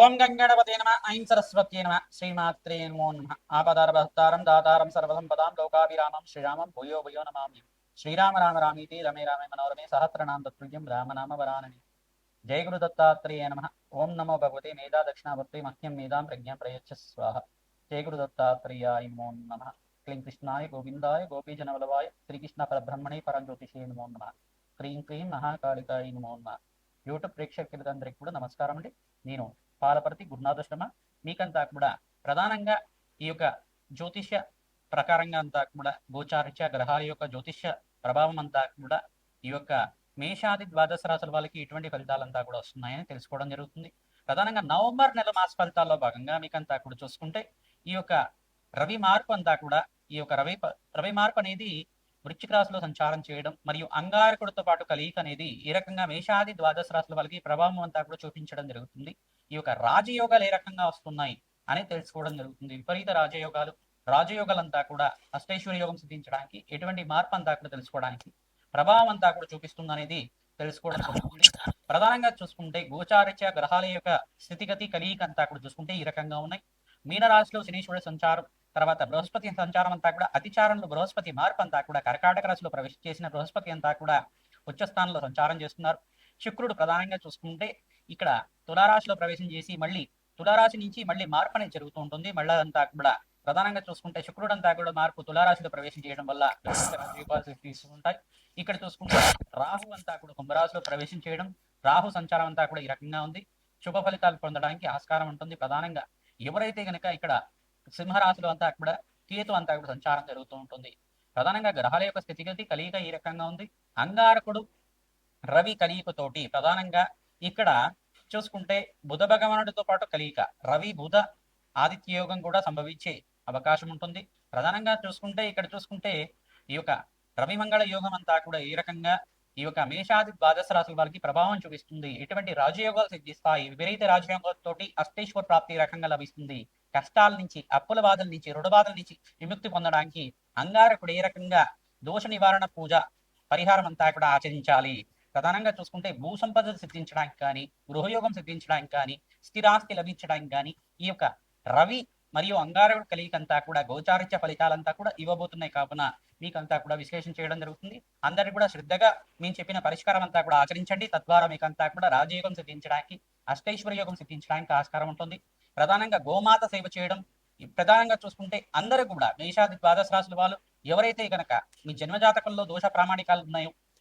ఓం గంగణపతే నమ ఐం సరస్వత్యే నమ శ్రీమాత్రే నమో నమ. ఆపదారభక్తారం దాతారం సర్వసంపదాం లోకాభిరామం శ్రీరామం భూయో భూయో నమామి. శ్రీరామ రామ రామీతి రమే రామే మనోరమే సహస్రనామ తత్తుల్యం రామనామ వరానని. జయ గురు దత్తాత్రేయ నమ. ఓం నమో భగవతే మేధా దక్షిణాభక్తి మహ్యం మేధాం ప్రజ్ఞాం ప్రయచ్చ స్వాహ. జయ గురు దత్తాత్రేయాయ నమో నమ. క్లీం కృష్ణాయ గోవిందాయ గోపీజనవలవాయ శ్రీకృష్ణ పరబ్రహ్మణే పరంజ్యోతిషే నమో నమ. క్రీం క్రీం మహాకాళికాయ నమో నమ. యూట్యూబ్ ప్రేక్షకులందరికీ కూడా నమస్కారం అండి నేను పాలపర్తి గురునాథశ్రమ మీకంతా కూడా ప్రధానంగా ఈ యొక్క జ్యోతిష్య ప్రకారంగా అంతా కూడా గోచారిత్య గ్రహాల యొక్క జ్యోతిష్య ప్రభావం అంతా కూడా ఈ యొక్క మేషాది ద్వాదశ రాశుల వాళ్ళకి ఇటువంటి ఫలితాలంతా కూడా వస్తున్నాయని తెలుసుకోవడం జరుగుతుంది. ప్రధానంగా నవంబర్ నెల మాస ఫలితాల్లో భాగంగా మీకంతా కూడా చూసుకుంటే ఈ యొక్క రవి మార్పు అంతా కూడా ఈ యొక్క రవి రవి మార్పు అనేది వృశ్చిక రాశిలో సంచారం చేయడం మరియు అంగారకుడితో పాటు కలియిక అనేది ఈ రకంగా మేషాది ద్వాదశ రాశుల వాళ్ళకి ప్రభావం అంతా కూడా చూపించడం జరుగుతుంది. ఈ యొక్క రాజయోగాలు ఏ రకంగా వస్తున్నాయి అని తెలుసుకోవడం జరుగుతుంది. విపరీత రాజయోగాలు రాజయోగాలంతా కూడా అష్టైశ్వర్య యోగం సిద్ధించడానికి ఎటువంటి మార్పు అంతా కూడా తెలుసుకోవడానికి ప్రభావం అంతా కూడా చూపిస్తుంది అనేది తెలుసుకోవడం జరుగుతుంది. ప్రధానంగా చూసుకుంటే గోచారిత్య గ్రహాల యొక్క స్థితిగతి కలియిక అంతా కూడా చూసుకుంటే ఈ రకంగా ఉన్నాయి. మీనరాశిలో శనీశ్వరుడు సంచారం తర్వాత బృహస్పతి సంచారం అంతా కూడా అతిచారంలో బృహస్పతి మార్పు అంతా కూడా కర్కాటక రాశిలో ప్రవేశ చేసిన బృహస్పతి అంతా కూడా ఉచ్చస్థానంలో సంచారం చేస్తున్నారు. శుక్రుడు ప్రధానంగా చూసుకుంటే ఇక్కడ తులారాశిలో ప్రవేశం చేసి మళ్ళీ తులారాశి నుంచి మళ్ళీ మార్పు అనేది జరుగుతూ ఉంటుంది. మళ్ళీ అంతా కూడా ప్రధానంగా చూసుకుంటే శుక్రుడు అంతా కూడా మార్పు తులారాశిలో ప్రవేశం చేయడం వల్ల తీసుకుంటాయి ఇక్కడ చూసుకుంటే రాహు అంతా కూడా కుంభరాశిలో ప్రవేశం చేయడం రాహు సంచారం అంతా కూడా ఈ రకంగా ఉంది. శుభ ఫలితాలు పొందడానికి ఆస్కారం ఉంటుంది. ప్రధానంగా ఎవరైతే గనక ఇక్కడ సింహరాశిలో అంతా కూడా కేతు అంతా కూడా సంచారం జరుగుతూ ఉంటుంది. ప్రధానంగా గ్రహాల యొక్క స్థితిగతి కలియిక ఈ రకంగా ఉంది. అంగారకుడు రవి కలియికతోటి ప్రధానంగా ఇక్కడ చూసుకుంటే బుధ భగవానుడితో పాటు కలియిక రవి బుధ ఆదిత్య యోగం కూడా సంభవించే అవకాశం ఉంటుంది. ప్రధానంగా చూసుకుంటే ఇక్కడ చూసుకుంటే ఈ యొక్క రవి మంగళ యోగం అంతా కూడా ఈ రకంగా ఈ యొక్క మేషాది ద్వాదశ రాశుల వారికి ప్రభావం చూపిస్తుంది. ఎటువంటి రాజయోగాలు సిద్ధిస్తాయి? విపరీత రాజయోగాలతోటి అష్టేశ్వర ప్రాప్తి రకంగా లభిస్తుంది. కష్టాల నుంచి అప్పుల బాధల నుంచి రుణ బాధల నుంచి విముక్తి పొందడానికి అంగారకుడు ఏ రకంగా దోష నివారణ పూజ పరిహారం అంతా కూడా ఆచరించాలి. ప్రధానంగా చూసుకుంటే భూ సంపద సిద్ధించడానికి కానీ గృహయోగం సిద్ధించడానికి కానీ స్థిరాస్తి లభించడానికి కానీ ఈ యొక్క రవి మరియు అంగారకుడు కలిగికంతా కూడా గోచారిత్య ఫలితాలంతా కూడా ఇవ్వబోతున్నాయి. కావున మీకంతా కూడా విశ్లేషణ చేయడం జరుగుతుంది. అందరికీ కూడా శ్రద్ధగా మేము చెప్పిన పరిష్కారం అంతా కూడా ఆచరించండి. తద్వారా మీకంతా కూడా రాజయోగం సిద్ధించడానికి అష్టైశ్వర్య యోగం సిద్ధించడానికి ఆస్కారం ఉంటుంది. ప్రధానంగా గోమాత సేవ చేయడం. ప్రధానంగా చూసుకుంటే అందరూ కూడా మేషాది ద్వాదశ రాశుల వాళ్ళు ఎవరైతే కనుక మీ జన్మజాతకంలో దోష ప్రామాణికాలు ఉన్నాయో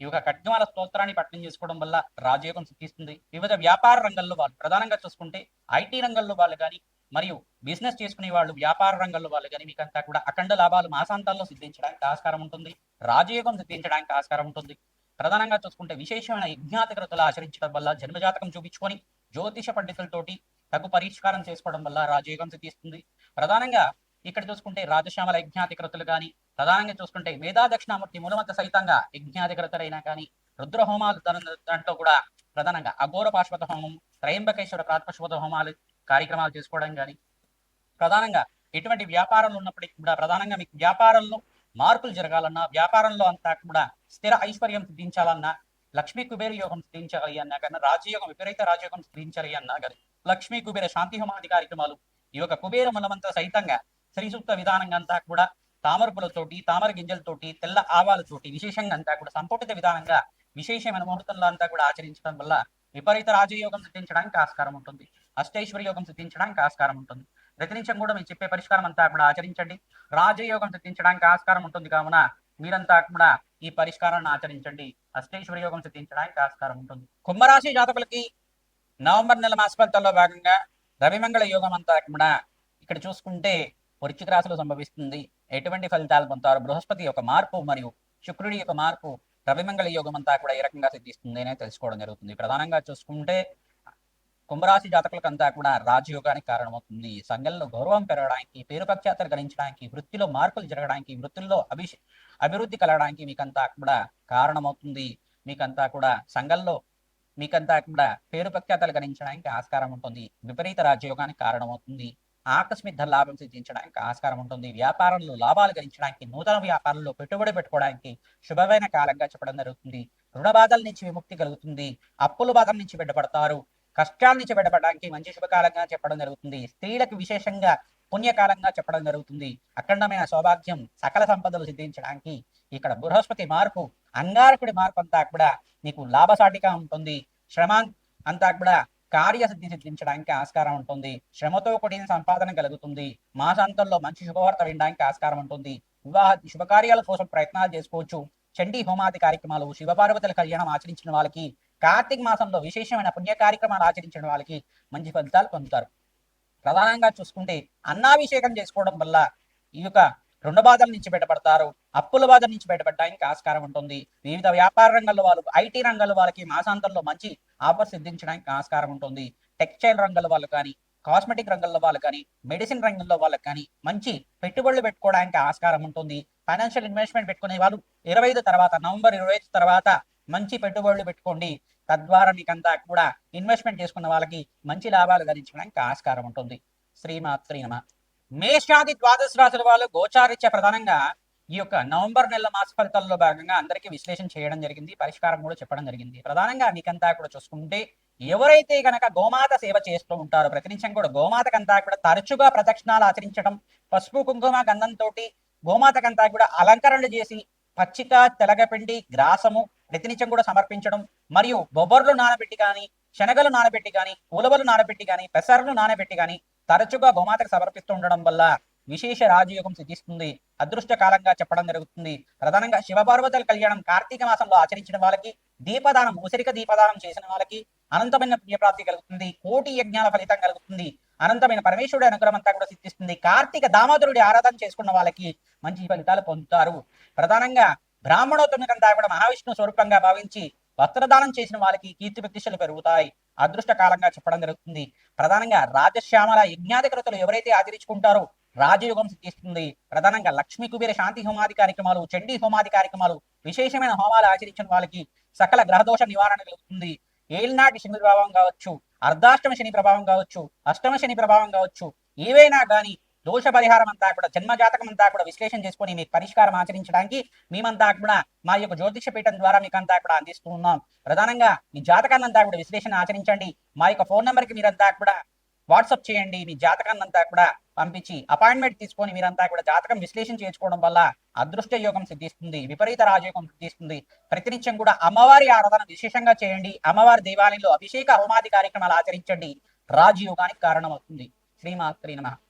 ఈ యొక్క ఖడ్గమాల స్తోత్రాన్ని పట్టణం చేసుకోవడం వల్ల రాజయోగం సిద్ధిస్తుంది. వివిధ వ్యాపార రంగంలో వాళ్ళు ప్రధానంగా చూసుకుంటే ఐటీ రంగంలో వాళ్ళు కానీ మరియు బిజినెస్ చేసుకునే వాళ్ళు వ్యాపార రంగంలో వాళ్ళు కానీ మీకంతా కూడా అఖండ లాభాలు మాసాంతాల్లో సిద్ధించడానికి ఆస్కారం ఉంటుంది. రాజయోగం సిద్ధించడానికి ఆస్కారం ఉంటుంది. ప్రధానంగా చూసుకుంటే విశేషమైన యజ్ఞాతికృతలు ఆచరించడం వల్ల జన్మజాతకం చూపించుకొని జ్యోతిష పండితులతోటి తగు పరిష్కారం చేసుకోవడం వల్ల రాజయోగం సిద్ధిస్తుంది. ప్రధానంగా ఇక్కడ చూసుకుంటే రాజశ్యామల యజ్ఞాతికృతులు కానీ ప్రధానంగా చూసుకుంటే మేధా దక్షిణామూర్తి మూలమంత సహితంగా యజ్ఞాధికృతరైనా కానీ రుద్ర హోమాలు దాంట్లో కూడా ప్రధానంగా అఘోర పాశ్వత హోమం త్రయంబకేశ్వర ప్రాత్పశ్వత హోమాలు కార్యక్రమాలు చేసుకోవడం కానీ ప్రధానంగా ఎటువంటి వ్యాపారాలు ఉన్నప్పటికీ కూడా ప్రధానంగా మీకు వ్యాపారంలో మార్పులు జరగాలన్నా వ్యాపారంలో అంతా కూడా స్థిర ఐశ్వర్యం సిద్ధించాలన్నా లక్ష్మీ కుబేర యోగం సిద్ధించాలి అన్నా కానీ రాజయోగం విపరీత రాజయోగం సిద్ధించాలి అన్నా కానీ లక్ష్మీ కుబేర శాంతి హోమాది కార్యక్రమాలు ఈ యొక్క కుబేర మూలమంతా సహితంగా శ్రీ సూక్త విధానంగా అంతా కూడా తామర పూలతోటి తామర గింజలతోటి తెల్ల ఆవాలతోటి విశేషంగా అంతా కూడా సంపుటిత విధానంగా విశేషమైన ముహూర్తంలో అంతా కూడా ఆచరించడం వల్ల విపరీత రాజయోగం సిద్ధించడానికి ఆస్కారం ఉంటుంది. అష్టైశ్వర్య యోగం సిద్ధించడానికి ఆస్కారం ఉంటుంది. ప్రతినిత్యం కూడా మీరు చెప్పే పరిష్కారం అంతా కూడా ఆచరించండి. రాజయోగం సిద్ధించడానికి ఆస్కారం ఉంటుంది కావున మీరంతా కూడా ఈ పరిష్కారాన్ని ఆచరించండి. అష్టైశ్వర్య యోగం సిద్ధించడానికి ఆస్కారం ఉంటుంది. కుంభరాశి జాతకులకి నవంబర్ నెల మాస ఫలితాల్లో భాగంగా రవిమంగళ యోగం అంతా కూడా ఇక్కడ చూసుకుంటే వృశ్చిక రాశిలో సంభవిస్తుంది. ఎటువంటి ఫలితాలు పొందుతారు? బృహస్పతి యొక్క మార్పు మరియు శుక్రుడి యొక్క మార్పు రవిమంగళ యోగం అంతా కూడా ఏ రకంగా సిద్ధిస్తుంది అనేది తెలుసుకోవడం జరుగుతుంది. ప్రధానంగా చూసుకుంటే కుంభరాశి జాతకులకంతా కూడా రాజయోగానికి కారణమవుతుంది. సంఘంలో గౌరవం పెరగడానికి పేరు ప్రఖ్యాతలు గణించడానికి వృత్తిలో మార్పులు జరగడానికి వృత్తుల్లో అభిష్ అభివృద్ధి కలగడానికి మీకంతా కూడా కారణమవుతుంది. మీకంతా కూడా సంఘంలో మీకంతా కూడా పేరు ప్రఖ్యాతలు గణించడానికి ఆస్కారం ఉంటుంది. విపరీత రాజయోగానికి కారణమవుతుంది. ఆకస్మిక లాభం సిద్ధించడానికి ఆస్కారం ఉంటుంది. వ్యాపారంలో లాభాలు గణించడానికి నూతన వ్యాపారంలో పెట్టుబడి పెట్టుకోవడానికి శుభమైన కాలంగా చెప్పడం జరుగుతుంది. రుణ బాధల నుంచి విముక్తి కలుగుతుంది. అప్పుల బాధల నుంచి బిడ్డపడతారు కష్టాల నుంచి బిడ్డపడడానికి మంచి శుభకాలంగా చెప్పడం జరుగుతుంది. స్త్రీలకు విశేషంగా పుణ్యకాలంగా చెప్పడం జరుగుతుంది. అఖండమైన సౌభాగ్యం సకల సంపదలు సిద్ధించడానికి ఇక్కడ బృహస్పతి మార్పు అంగారకుడి మార్పు అంతా కూడా నీకు లాభసాటిగా ఉంటుంది. శ్రమ అంతా కూడా కార్యసిద్ధి సిద్ధించడానికి ఆస్కారం ఉంటుంది. శ్రమతో కూడిన సంపాదన కలుగుతుంది. మాసాంతంలో మంచి శుభవార్త వినడానికి ఆస్కారం ఉంటుంది. వివాహ శుభకార్యాల కోసం ప్రయత్నాలు చేసుకోవచ్చు. చండీ హోమాది కార్యక్రమాలు శివపార్వతుల కళ్యాణం ఆచరించిన వాళ్ళకి కార్తీక మాసంలో విశేషమైన పుణ్య కార్యక్రమాలు ఆచరించిన వాళ్ళకి మంచి ఫలితాలు పొందుతారు. ప్రధానంగా చూసుకుంటే అన్నాభిషేకం చేసుకోవడం వల్ల ఈ యొక్క రుణ బాధల నుంచి బయటపడతారు అప్పుల బాధ నుంచి బయటపడడానికి ఆస్కారం ఉంటుంది. వివిధ వ్యాపార రంగంలో వాళ్ళు ఐటీ రంగంలో వాళ్ళకి మాసాంతంలో మంచి ఆఫర్ సిద్ధించడానికి ఆస్కారం ఉంటుంది. టెక్స్టైల్ రంగంలో వాళ్ళు కానీ కాస్మెటిక్ రంగంలో వాళ్ళు కానీ మెడిసిన్ రంగంలో వాళ్ళకి కానీ మంచి పెట్టుబడులు పెట్టుకోవడానికి ఆస్కారం ఉంటుంది. ఫైనాన్షియల్ ఇన్వెస్ట్మెంట్ పెట్టుకునే వాళ్ళు ఇరవై ఐదు తర్వాత నవంబర్ ఇరవై ఐదు తర్వాత మంచి పెట్టుబడులు పెట్టుకోండి. తద్వారా మీకంతా కూడా ఇన్వెస్ట్మెంట్ చేసుకున్న వాళ్ళకి మంచి లాభాలు గడించడానికి ఆస్కారం ఉంటుంది. శ్రీమాత్రి నమ. మేషాది ద్వాదశ రాశుల వాళ్ళు గోచారిత్య ప్రధానంగా ఈ యొక్క నవంబర్ నెల మాస ఫలితాల్లో భాగంగా అందరికీ విశ్లేషణ చేయడం జరిగింది పరిష్కారం కూడా చెప్పడం జరిగింది. ప్రధానంగా మీకంతా కూడా చూసుకుంటే ఎవరైతే గనక గోమాత సేవ చేస్తూ ఉంటారో ప్రతినిత్యం కూడా గోమాతకంతా కూడా తరచుగా ప్రదక్షిణాలు ఆచరించడం పసుపు కుంకుమ గంధంతో గోమాతకంతా కూడా అలంకరణలు చేసి పచ్చిక తెలగపిండి గ్రాసము ప్రతినిత్యం కూడా సమర్పించడం మరియు బొబ్బర్లు నానబెట్టి కానీ శనగలు నానబెట్టి కానీ ఉలవలు నానబెట్టి కానీ పెసర్లు నానబెట్టి కానీ తరచుగా గోమాతకు సమర్పిస్తూ ఉండడం వల్ల విశేష రాజయోగం సిద్ధిస్తుంది. అదృష్ట కాలంగా చెప్పడం జరుగుతుంది. ప్రధానంగా శివపార్వతుల కళ్యాణం కార్తీక మాసంలో ఆచరించిన వాళ్ళకి దీపదానం ఉసిరిక దీపదానం చేసిన వాళ్ళకి అనంతమైన పుణ్యప్రాప్తి కలుగుతుంది. కోటి యజ్ఞాల ఫలితం కలుగుతుంది. అనంతమైన పరమేశ్వరుడి అనుగ్రహం అంతా కూడా సిద్ధిస్తుంది. కార్తీక దామోదరుడి ఆరాధన చేసుకున్న వాళ్ళకి మంచి ఫలితాలు పొందుతారు. ప్రధానంగా బ్రాహ్మణోత్తమికంతా కూడా మహావిష్ణు స్వరూపంగా భావించి వస్త్రదానం చేసిన వాళ్ళకి కీర్తి ప్రతిష్టలు పెరుగుతాయి. అదృష్ట కాలంగా చెప్పడం జరుగుతుంది. ప్రధానంగా రాజశ్యామల యజ్ఞాధికృతులు ఎవరైతే ఆచరించుకుంటారో రాజయోగం సిద్ధిస్తుంది. ప్రధానంగా లక్ష్మీ కుబేర శాంతి హోమాది కార్యక్రమాలు చండీ హోమాది కార్యక్రమాలు విశేషమైన హోమాలు ఆచరించిన వాళ్ళకి సకల గ్రహదోష నివారణ కలుగుతుంది ఏలినాటి శని ప్రభావం కావచ్చు అర్ధాష్టమ శని ప్రభావం కావచ్చు అష్టమ శని ప్రభావం కావచ్చు ఏవైనా కానీ దోష పరిహారం అంతా కూడా జన్మజాతకం అంతా కూడా విశ్లేషణ చేసుకొని మీ పరిష్కారం ఆచరించడానికి మేమంతా కూడా మా యొక్క జ్యోతిష పీఠం ద్వారా మీకు అంతా కూడా అందిస్తూ ఉన్నాం. ప్రధానంగా మీ జాతకాన్ని కూడా విశ్లేషణ ఆచరించండి. మా యొక్క ఫోన్ నెంబర్కి మీరంతా కూడా వాట్సాప్ చేయండి. మీ జాతకాన్నంతా కూడా పంపించి అపాయింట్మెంట్ తీసుకొని మీరంతా కూడా జాతకం విశ్లేషణ చేసుకోవడం వల్ల అదృష్ట యోగం సిద్ధిస్తుంది విపరీత రాజయోగం సిద్ధిస్తుంది. ప్రతినిత్యం కూడా అమ్మవారి ఆరాధన విశేషంగా చేయండి. అమ్మవారి దేవాలయంలో అభిషేక హోమాది కార్యక్రమాలు ఆచరించండి. రాజయోగానికి కారణమవుతుంది. శ్రీమాత్రి నమ.